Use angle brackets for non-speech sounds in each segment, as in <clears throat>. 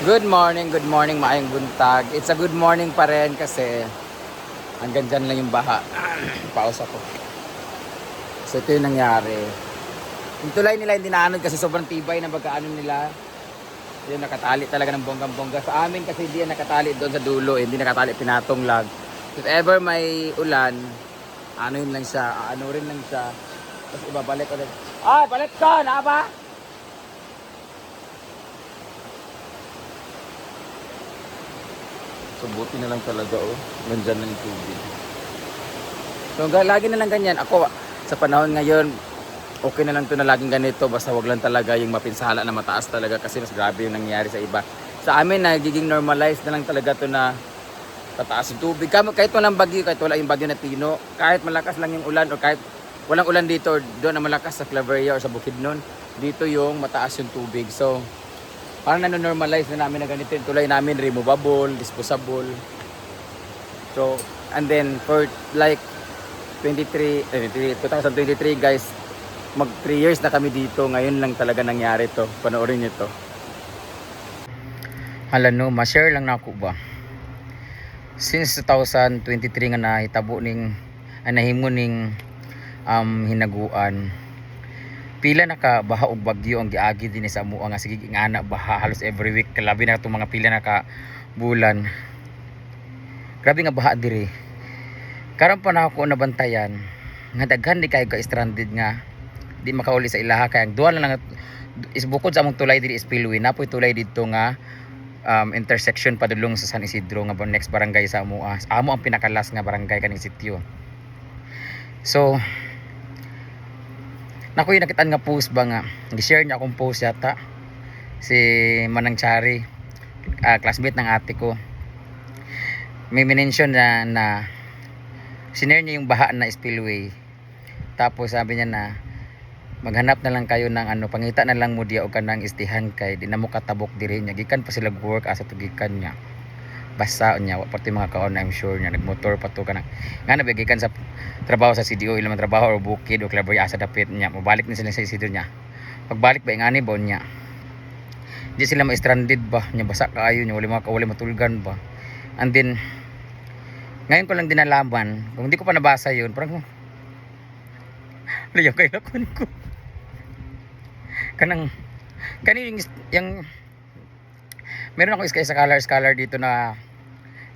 Good morning, good morning, maayong buntag. It's a good morning pa rin kasi hanggang dyan lang yung baha. <clears throat> Pause ako. So ito yung nangyari. Yung tulay nila hindi naanod kasi sobrang tibay na pagkaano nila. Yun, nakatali talaga ng bonggang-bongga. Sa amin kasi hindi yan nakatali doon sa dulo. eh. Hindi nakatali, pinatong lang. If ever may ulan, ano yun lang siya, ano rin lang siya. Tapos ibabalik ulit. Ay, balik ka! Na So buti na lang talaga oh. Nandyan na yung tubig. So lagi na lang ganyan. Ako sa panahon ngayon, okay na lang to na laging ganito. Basta wag lang talaga yung mapinsala na mataas talaga kasi mas grabe yung nangyari sa iba. Sa amin, nagiging normalized na lang talaga to na tataas yung tubig. Kahit walang bagyo, kahit wala yung bagyo na tino, kahit malakas lang yung ulan o kahit walang ulan dito, doon na malakas sa Claveria or sa Bukidnon, dito yung mataas yung tubig. So, parang nanonormalize na namin na ganito yung tulay namin, removable, disposable. So, and then for like 23, eh, 2023 guys, mag 3 years na kami dito. Ngayon lang talaga nangyari to. Panoorin nyo to. Hala no, ma-share lang na ako ba? Since 2023 nga nahitabo ning ay nahimo ning um, hinaguan pila na ka baha og bagyo ang giagi din sa amuha nga sige nga ana baha halos every week. Labi na itong mga pila na ka bulan. Grabe nga baha diri. Karon pa na ako nabantayan nga daghan di kay ka stranded nga di makauli sa ilaha. Kay ang duha na lang is bukod sa among tulay diri spillway napoy tulay dito nga um, intersection padulong sa San Isidro nga next barangay sa amuha amo ang pinakalas nga barangay kaning sitio. So Naku yung nakitaan nga post ba nga. Gi-share niya akong post yata. Si Manang Chari, ah, classmate ng ate ko. May minention na, na sinare niya yung baha na spillway. Tapos sabi niya na maghanap na lang kayo ng ano, pangita na lang mo diya o kanang istihan kay di na mo katabok diri niya. Gikan pa sila work asa tugikan niya. Basta niya, pati mga kaon I'm sure niya nagmotor pa to nga nabigikan sa trabaho sa CDO ilang trabaho o bukid o klaboy asa dapit niya. Mabalik na sila sa CDO niya. Pagbalik ba ingani ba niya? Di sila ma-stranded ba? Niya basa kaayo niya wala mga kawali matulgan ba? And then ngayon ko lang din nalaman kung hindi ko pa nabasa yun parang layo kay lakon ko. Kanang kanina yung, yung meron ako iskay sa scholar scholar dito na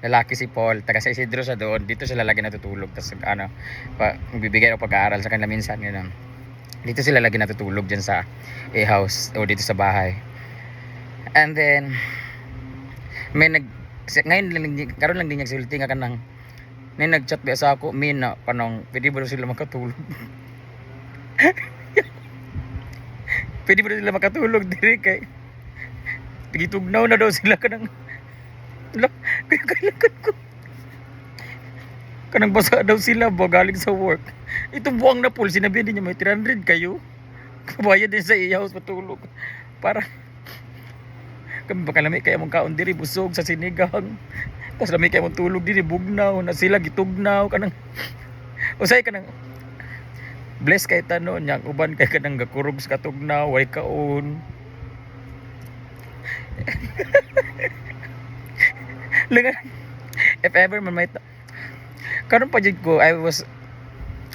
lalaki si Paul, taga sa Isidro sa doon, dito sila lagi natutulog. Tapos ano, pa, magbibigay ako pag-aaral sa kanila minsan. Yun, dito sila lagi natutulog dyan sa A-house o dito sa bahay. And then, may nag, ngayon lang, karon lang din yung sulti nga kanang, may nag-chat ba sa ako, min na, panong, pwede ba sila makatulog? <laughs> pwede ba sila makatulog diri kay, tigitugnaw na daw sila kanang, Ala, kaya kailangan ko. Kanang basa daw sila ba galing sa work. Itong buwang na pool, sinabi niya may 300 kayo. Kabayad din sa iya house matulog. Para kami baka lami kaya mong kaon diri busog sa sinigang. Tapos lami kaya mong tulog diri bugnaw na sila gitugnaw kanang usay kanang bless kay tanon nya uban kay kanang gakurog sa katugnaw way kaon. <laughs> Langan. If ever man may karon pa jud ko I was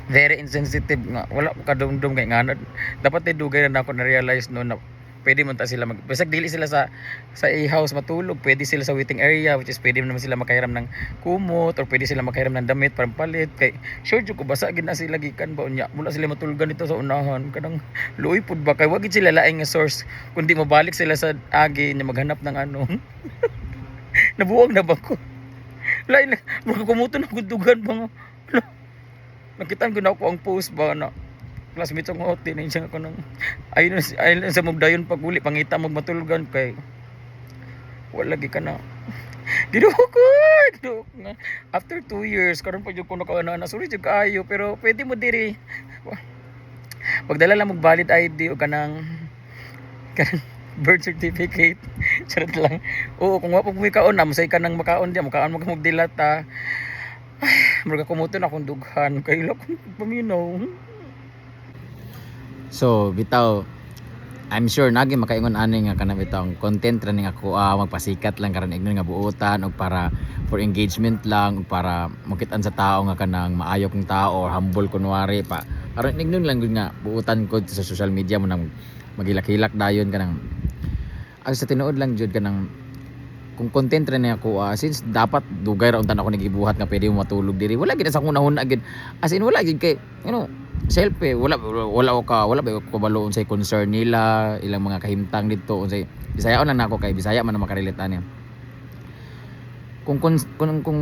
very insensitive nga wala ko kadumdum kay nga na- dapat ay dugay na ako na realize no na pwede man ta sila mag basag dili sila sa sa A-house matulog pwede sila sa waiting area which is pwede naman sila makahiram ng kumot or pwede sila makahiram ng damit para palit kay sure jud ko basa gid na sila gikan ba unya mula sila matulgan dito sa unahan kanang luoy pud ba kay wag gid sila laing nga source kundi mabalik sila sa agi na maghanap ng ano <laughs> nabuwag na ba ko lain mga kumuto na kundugan ba nga? Ala, nakitaan ko na ako ang post ba na classmate ang hotel na siya ako nang ayun ayun sa magdayon pag uli pangita magmatulgan kay wala lagi ka na. Ginuho ko! After two years, karon pa jud ko nakaana na sorry jud kaayo pero pwede mo diri. Pagdala lang mag valid ID o kanang kanang birth certificate. <laughs> Charot lang. Oo, kung wapag mo kaon na, masay ka nang makaon diya, makaon mo ka magdilata. Ay, murag kumuto na akong dughan. Kay ko paminaw. So, bitaw, I'm sure nagi makaingon ani nga kanang bitong content ra nga kuha magpasikat lang karon ignon nga buutan og para for engagement lang ug para makitaan sa tao nga kanang maayo kong tao or humble kunwari pa karon ignon lang gyud nga buutan ko sa social media mo nang magilak-hilak dayon kanang ang sa tinuod lang jud kanang kung content ra ni ako ah, since dapat dugay ra untan ako nagibuhat nga pwede matulog diri. Wala gid sa kunahuna gid as in wala gid kay you know self eh, wala wala ka wala ba ko kabalo unsay concern nila ilang mga kahimtang dito unsay Bisaya lang nako kay Bisaya man na makarelate ani kung kung kung, kung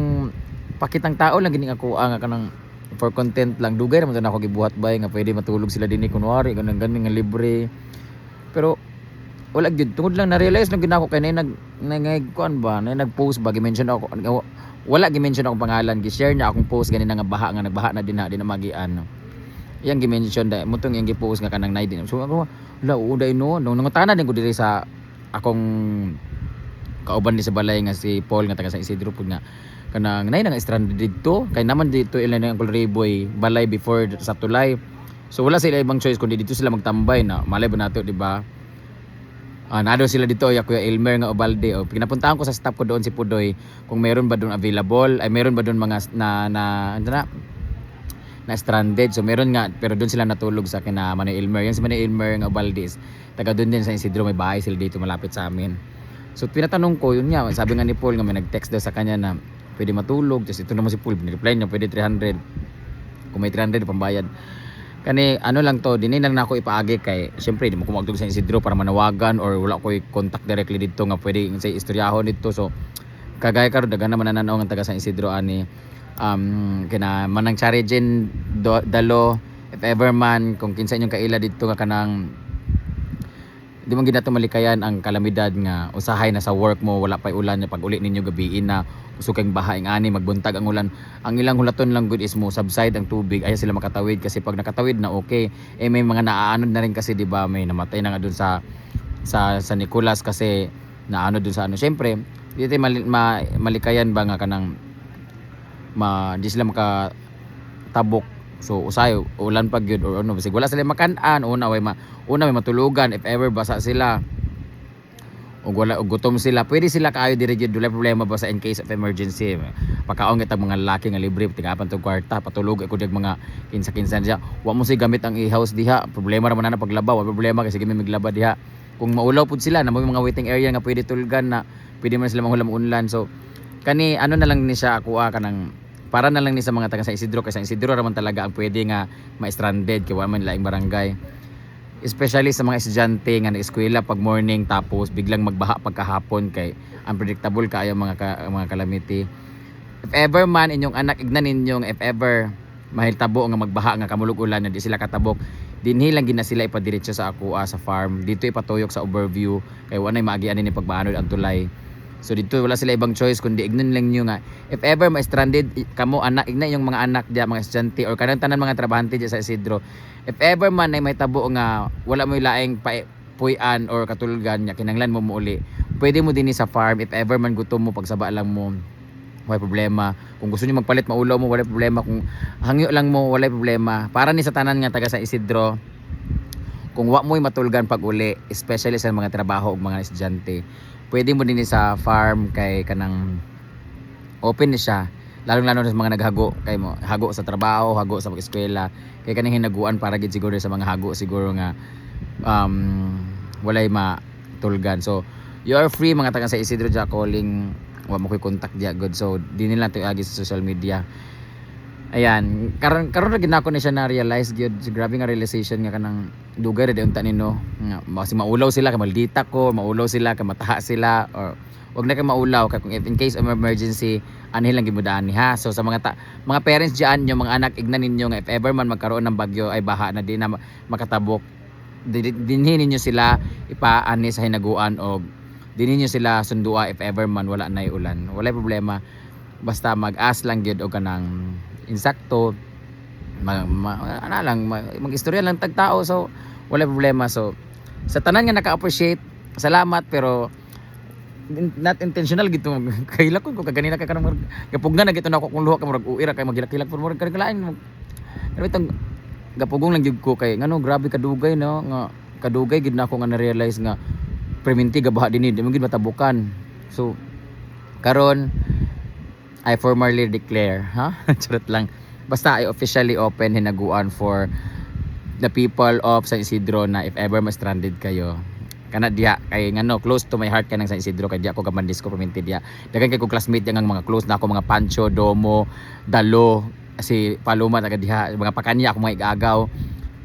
pakitang tao lang gini ako nga kanang for content lang dugay ra man na ako gibuhat bay nga pwede matulog sila dinhi kunwari ganang ganing nga libre pero wala gyud. Tungod lang na realize lang ginako kay nag nag kuan ba? Nay nag-post ba? Gi-mention ako wala gi-mention ako pangalan. Gi-share niya akong post ganina nga baha nga nagbaha na dinha di na magian yang gi-mention da mutong yang gi-post nga kanang nay din. So ako wala uday no. Nung nangutana din ko diri sa akong kauban ni sa balay nga si Paul nga taga sa Isidro pud nga. Kanang nay nga stranded dito. Kay naman dito ilan ang Riboy balay before sa Tulay so wala sila ibang choice kundi dito sila magtambay na malay ba nato di ba? Ah, nado sila dito ya Kuya Elmer nga Ubalde o pinapuntahan ko sa staff ko doon si Pudoy kung meron ba doon available ay meron ba doon mga na na ano na? Na stranded. So meron nga pero doon sila natulog sa kina Manay Elmer. Yan si Manay Elmer nga Ubalde is taga doon din sa Isidro may bahay sila dito malapit sa amin. So tinatanong ko yun nga sabi nga ni Paul nga may nag-text daw sa kanya na pwede matulog tapos ito naman si Paul reply niya pwede 300 kung may 300 pambayad kani ano lang to dinay lang nako ipaagi kay syempre di mo ko magtulog sa Isidro para manawagan or wala ko contact directly dito nga pwede sa istoryahon dito. So kagaya karon daga naman nananaw nga taga San Isidro ani um kina manang Charijen Dalo if ever man kung kinsa inyong kaila dito nga kanang di man ginato malikayan ang kalamidad nga usahay na sa work mo wala pay ulan pag uli ninyo gabiin na usukang baha ing ani magbuntag ang ulan. Ang ilang hulaton lang good is mo subside ang tubig ay sila makatawid kasi pag nakatawid na okay. Eh may mga naaanod na rin kasi di ba? May namatay na nga dun sa sa sa Nicolas kasi naano dun sa ano. Syempre dito mali, ma, malikayan ba nga kanang ma di sila maka tabok so usay ulan pag yun or ano basig wala sila makan-an una way ma una may matulugan if ever basa sila ug wala ug gutom sila pwede sila kaayo diri gyud wala problema ba sa in case of emergency pagkaon kita mga lalaki nga libre tingapan tong kwarta patulog ako dig mga kinsa-kinsa diha wa mo si gamit ang i-house diha problema ra man na paglaba wa problema kasi gimi miglaba diha kung maulaw pud sila na mga waiting area nga pwede tulgan na pwede man sila manghulam unlan so kani ano na lang ni siya kuha kanang para na lang ni sa mga taga sa Isidro kasi sa Isidro raman talaga ang pwede nga ma-stranded kay wala man laing barangay. Especially sa mga estudyante nga na eskwela pag morning tapos biglang magbaha pagkahapon kay unpredictable kaayo mga ka, mga calamity. If ever man inyong anak ignan ninyong if ever mahitabo nga magbaha nga kamulog ulan na di sila katabok dinhi lang gina sila ipadiretso sa ako sa farm. Dito ipatuyok sa overview kay wanay maagian ni pagbaanod ang tulay So dito wala sila ibang choice kundi ignon lang nyo nga. If ever ma stranded kamo anak igna yung mga anak diya mga estudyante or kanang tanan mga trabahante diya sa Isidro if ever man ay may tabo nga wala mo laing pa puyan or katulgan nya kinanglan mo muuli pwede mo dinhi sa farm if ever man gutom mo pagsaba lang mo wala problema. Kung gusto niyo magpalit maulaw mo wala problema. Kung hangyo lang mo wala problema. Para ni sa tanan nga taga sa Isidro kung wa mo'y matulgan pag uli especially sa mga trabaho ug mga estudyante pwede mo din sa farm kay kanang open ni siya. Lalong lalo na sa mga naghago kay mo hago sa trabaho hago sa eskwela kay kanang hinaguan para gid siguro sa mga hago siguro nga um walay matulgan. So you are free mga taga sa Isidro Jack calling. Wa mo koy contact dia good so di nila to agi sa social media ayan. Karon karon ra gid nako ni siya na realize gyud grabe nga realization nga kanang dugay ra di unta nino. Nga kasi maulaw sila kay maldita ko maulaw sila kay mataha sila or wag na kay maulaw. Kay kung in case of emergency anhi lang gimudaan ni ha. So sa mga ta, mga parents diyan yung mga anak ignan ninyo nga if ever man magkaroon ng bagyo ay baha na di na ma- makatabok. Di- dinhi ninyo sila ipaani sa hinaguan o dinhi ninyo sila sundua if ever man wala na ulan. Wala problema. Basta mag-as lang gyud og kanang insakto. Mag, ma, ano lang mag, mag-istorya lang tag tao so wala problema. So sa tanan nga naka-appreciate salamat pero not intentional gito <laughs> kaila ko kag ganina ka kanang gapugna na gito na ako kung luha ka murag uira kay magilak-hilak pero murag kalain mo pero itong gapugong lang gyud ko kay ngano grabe ka dugay no nga kadugay gid na ako nga na-realize nga perminti gabaha dinhi di mo gid matabukan. So karon I formally declare ha? <laughs> Charot lang. Basta I officially open hinaguan for the people of San Isidro na if ever ma stranded kayo. Kana diha kay ngano close to my heart ka ng San Isidro kay diha ko gamandis ko perminti diha. Dagan kay ko classmate yang mga close na ako mga Pancho Domo Dalo si Paloma taga diha mga pakanya ako mga igagaw.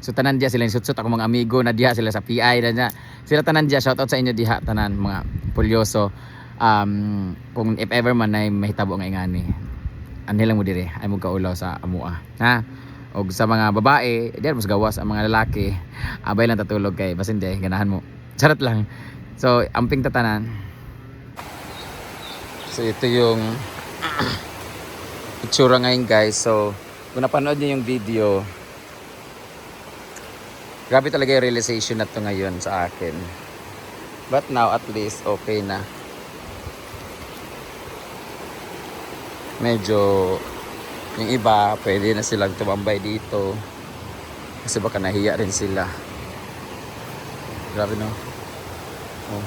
So tanan diya sila sutsut ako mga amigo na diha sila sa PI na diya. Sila tanan diya shout out sa inyo diha tanan mga pulyoso. Um, kung if ever man ay mahitabo nga ingani. Ano lang mo dire ay mo kaulaw sa amua. Ha? Og sa mga babae, diyan mas gawas ang mga lalaki. Abay lang tatulog kay basin de ganahan mo. Charot lang. So amping tatanan. So ito yung <clears throat> itsura ngayon guys. So kung napanood niyo yung video, Grabe talaga yung realization na to ngayon sa akin. But now at least okay na. Medyo yung iba pwede na silang tumambay dito. Kasi baka nahiya rin sila. Grabe no. Oh.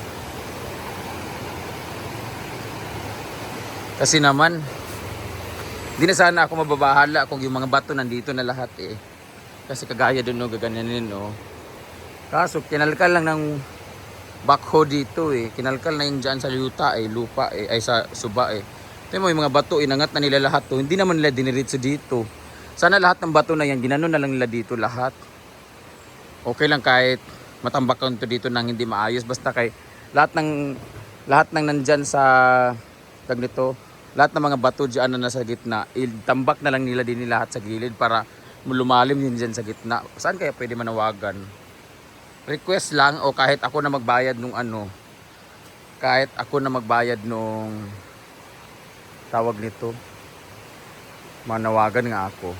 Kasi naman, di na sana ako mababahala kung yung mga bato nandito na lahat eh. Kasi kagaya dun no, gaganyanin no. Kaso kinalkal lang ng backhoe dito eh. Kinalkal na yun dyan sa luta eh, lupa eh, ay sa suba eh. Ito mo yung mga bato, inangat na nila lahat to. Hindi naman nila diniritso dito. Sana lahat ng bato na yan, ginano na lang nila dito lahat. Okay lang kahit matambakan to dito nang hindi maayos. Basta kay lahat ng lahat ng nandyan sa tag nito, lahat ng mga bato dyan na nasa gitna, itambak na lang nila din lahat sa gilid para lumalim yun dyan sa gitna. Saan kaya pwede manawagan? Request lang o kahit ako na magbayad nung ano, kahit ako na magbayad nung tawag nito, manawagan nga ako.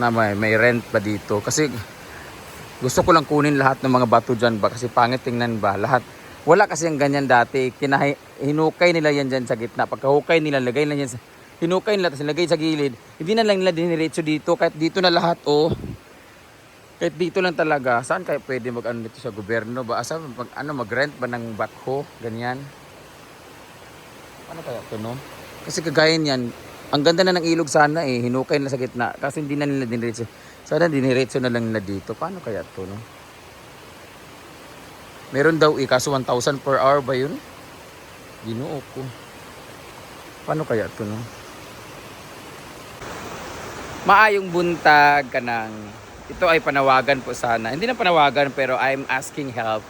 Na may, may rent ba dito? Kasi gusto ko lang kunin lahat ng mga bato dyan ba? Kasi pangit tingnan ba? Lahat. Wala kasi ang ganyan dati. Kinahi, hinukay nila yan dyan sa gitna. Pagkahukay nila, lagay na yan sa, hinukay nila, tapos nilagay sa gilid. Hindi na lang nila diniretso dito. Kahit dito na lahat, oh. Kahit dito lang talaga. Saan kaya pwede mag ano dito sa gobyerno ba? Asa mag, ano, mag-rent ba ng backhoe? Ganyan. Ano kaya to, no? Kasi kagaya niyan, ang ganda na ng ilog sana eh. Hinukay na sa gitna. Kasi hindi na nila diniretso. Sana diniretso na lang nila dito. Paano kaya to, no? Meron daw eh, kaso 1,000 per hour ba yun? Ginoo ko. Paano kaya to, no? Maayong buntag ka ng ito ay panawagan po sana. Hindi na panawagan pero I'm asking help.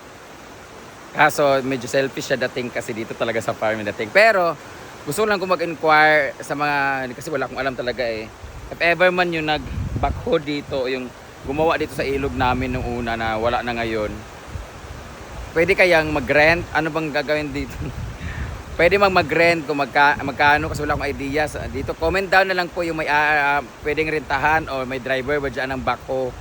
Kaso medyo selfish siya dating kasi dito talaga sa farm dating. Pero gusto lang ko mag-inquire sa mga kasi wala akong alam talaga eh. If ever man yung nag-backhoe dito, yung gumawa dito sa ilog namin nung una na wala na ngayon. Pwede kayang mag-rent? Ano bang gagawin dito? <laughs> Pwede mag mag-rent kung magka, magkano kasi wala akong idea dito. Comment down na lang po yung may uh, pwedeng rentahan o may driver ba dyan ng backhoe.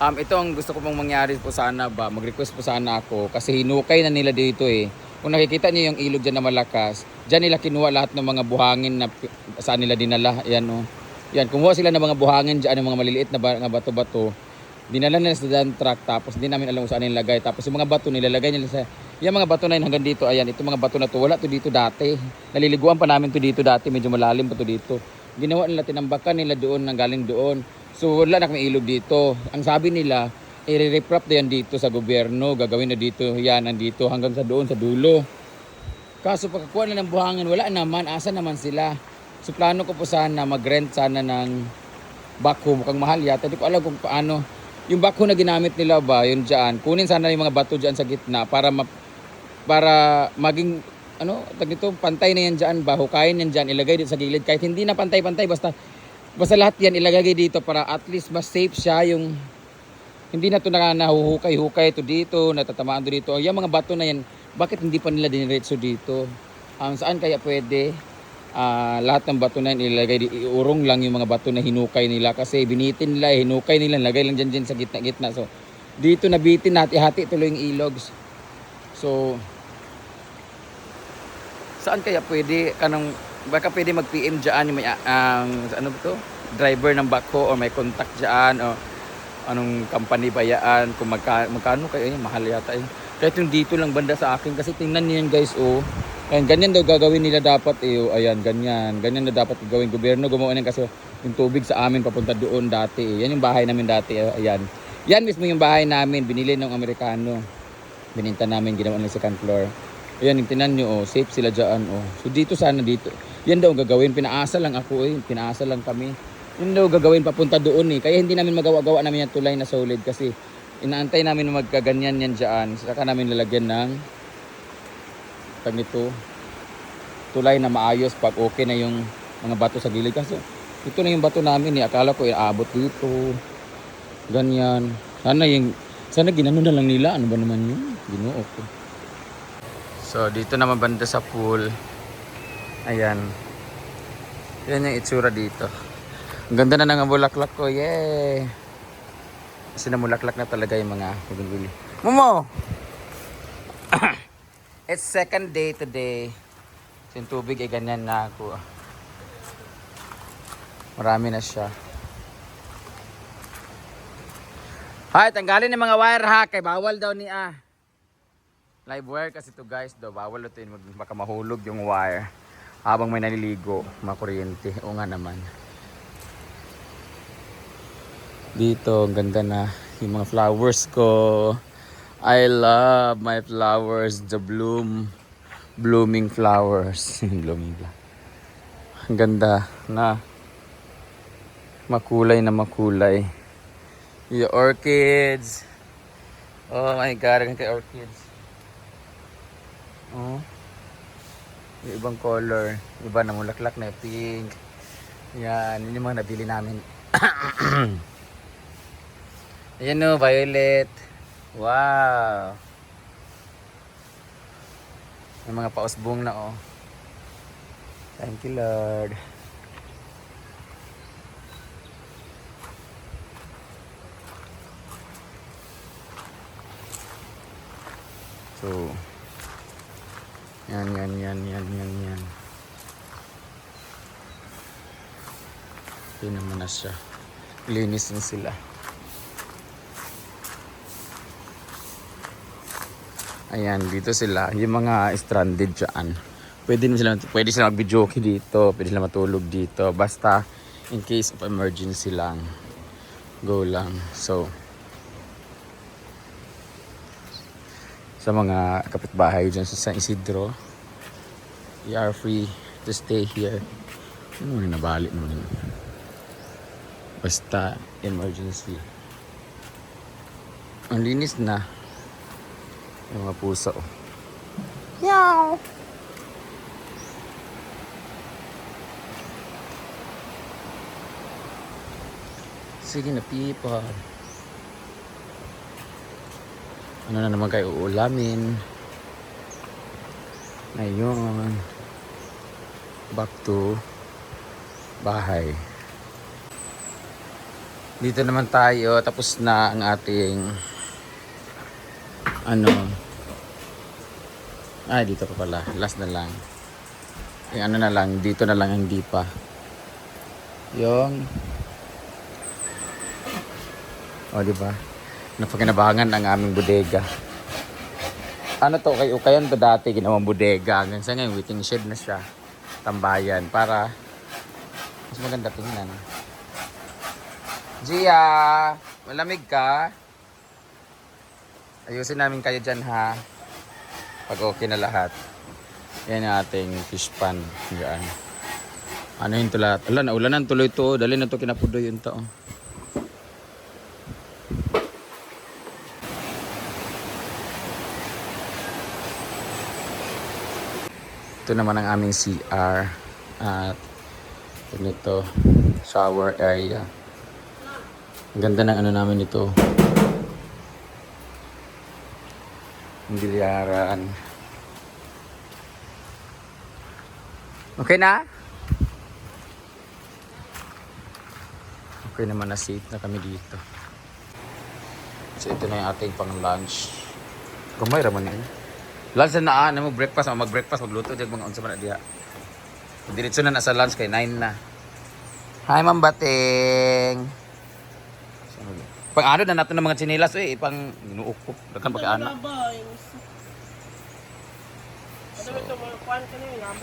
Um, ito ang gusto ko pong mangyari po sana ba. Mag-request po sana ako kasi hinukay na nila dito eh. Kung nakikita niyo yung ilog dyan na malakas, dyan nila kinuha lahat ng mga buhangin na saan nila dinala. Yan oh. Yan, kumuha sila ng mga buhangin dyan, ng mga maliliit na bato-bato. Dinala nila sa dump truck tapos hindi namin alam kung saan nilagay. Tapos yung mga bato nilalagay nila sa yung mga bato na yun hanggang dito, ayan, ito mga bato na to, wala to dito dati. Naliliguan pa namin to dito dati, medyo malalim pa to dito. Ginawa nila, tinambakan nila doon, nang galing doon. So wala na kami ilog dito. Ang sabi nila, i-reprop na yan dito sa gobyerno, gagawin na dito, yan, nandito, hanggang sa doon, sa dulo. Kaso pagkakuha na ng buhangin, wala naman, asa naman sila. So plano ko po sana, mag-rent sana ng backhoe, mukhang mahal yata. Hindi ko alam kung paano. Yung backhoe na ginamit nila ba, yun dyan, kunin sana yung mga bato dyan sa gitna para ma para maging ano, tag dito, pantay na yan dyan ba, hukayin yan dyan, ilagay dito sa gilid. Kahit hindi na pantay-pantay, basta basta lahat yan ilagay dito para at least mas safe siya yung hindi na to na nahuhukay-hukay to dito, natatamaan to dito. Yung mga bato na yan, bakit hindi pa nila diniretso dito? Um, saan kaya pwede? Ah, lahat ng bato na yan ilagay, iurong lang yung mga bato na hinukay nila kasi binitin nila, eh, hinukay nila, lagay lang dyan, dyan sa gitna-gitna. So, dito nabitin, hati-hati tuloy yung ilogs. So, saan kaya pwede kanang baka pwede mag-PM diyan may ah, ang ano ba to? driver ng backhoe or may contact diyan o anong company ba yan, kung magka, magkano kayo yun, mahal yata yun. Kahit yung dito lang banda sa akin, kasi tingnan niyo yan guys, oh. Ayan, ganyan daw gagawin nila dapat eh. oh. Ayan, ganyan. Ganyan na dapat gawin. Gobyerno gumawa yan kasi yung tubig sa amin papunta doon dati eh. Yan yung bahay namin dati. eh. Ayan. Yan mismo yung bahay namin. Binili ng Amerikano. Bininta namin, ginawa ng second floor. Ayan, tinan nyo, oh, safe sila dyan, oh. So dito sana dito. Yan daw gagawin. Pinaasa lang ako eh. Pinaasa lang kami. Yun daw gagawin papunta doon eh. Kaya hindi namin magawa-gawa namin yung tulay na solid kasi inaantay namin na magkaganyan yan dyan. Saka namin lalagyan ng tag nito tulay na maayos pag okay na yung mga bato sa gilid kasi ito na yung bato namin eh. Akala ko iaabot dito. Ganyan. Sana yung sana ginano na lang nila. Ano ba naman yun? Ginoo ko. So dito naman banda sa pool. Ayan. Yan yung itsura dito. Ang ganda na ng bulaklak ko. Yay! Kasi namulaklak na talaga yung mga bumibili. Momo! It's second day today. So, yung tubig ay ganyan na ako. Marami na siya. Hay, tanggalin yung mga wire ha. Kay bawal daw ni ah. Live wire kasi to guys daw. Bawal ito yun. Baka mahulog yung wire. Habang may naliligo. Mga kuryente. O nga naman. Dito, ang ganda na. Yung mga flowers ko. I love my flowers. The bloom. Blooming flowers. <laughs> blooming flower. Ang ganda na. Makulay na makulay. Yung orchids. Oh my God, ang orchids. Oh. Yung ibang color. Iba na mulaklak na pink. Yan, yun yung mga nabili namin. <coughs> Ayan o, violet. Wow. May mga pausbong na oh. Thank you Lord. So, yan, yan, yan, yan, yan, yan. Ito naman na siya. Linis na sila. Ayan, dito sila. Yung mga stranded dyan. Pwede sila, pwede sila mag-video dito. Pwede sila matulog dito. Basta, in case of emergency lang. Go lang. So, sa mga kapitbahay dyan sa San Isidro, you are free to stay here. Ano na nabalik naman yun? Basta, emergency. Ang linis na. Yung mga pusa oh. Meow! Sige na people. Ano na naman kayo uulamin? Ngayon. Back to bahay. Dito naman tayo. Tapos na ang ating ano ay dito pa pala. Last na lang. Yung ano na lang dito na lang hindi pa. Yung o di ba? Napakinabangan ang aming bodega. Ano to kay ukayan to dati ginawang bodega? Hanggang sa ngayon waiting shed na siya. Tambayan. Para mas maganda tingnan. Gia malamig ka? Ayusin namin kayo dyan ha. Pag okay na lahat. Yan yung ating fish pan. Yan. Ano yun to lahat? Ala, naulanan tuloy to. Dali na to kinapudoy yun to. Ito naman ang aming CR. At ito shower area. Ang ganda ng ano namin ito. Ang bilyaran. Okay na? Okay naman na safe na kami dito. So ito na yung ating pang lunch. Gamay raman yun. Lunch na na mo breakfast, mag breakfast, magluto din mga unsa man na diha. Diretso na na sa lunch kay 9 na. Hi Ma'am Bating. Pang ano na nato ng mga chinilas eh, pang inuuko. Dakan pagka ana. Yun?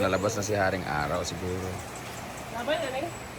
Lalabas na si Haring Araw siguro. Labay na eh.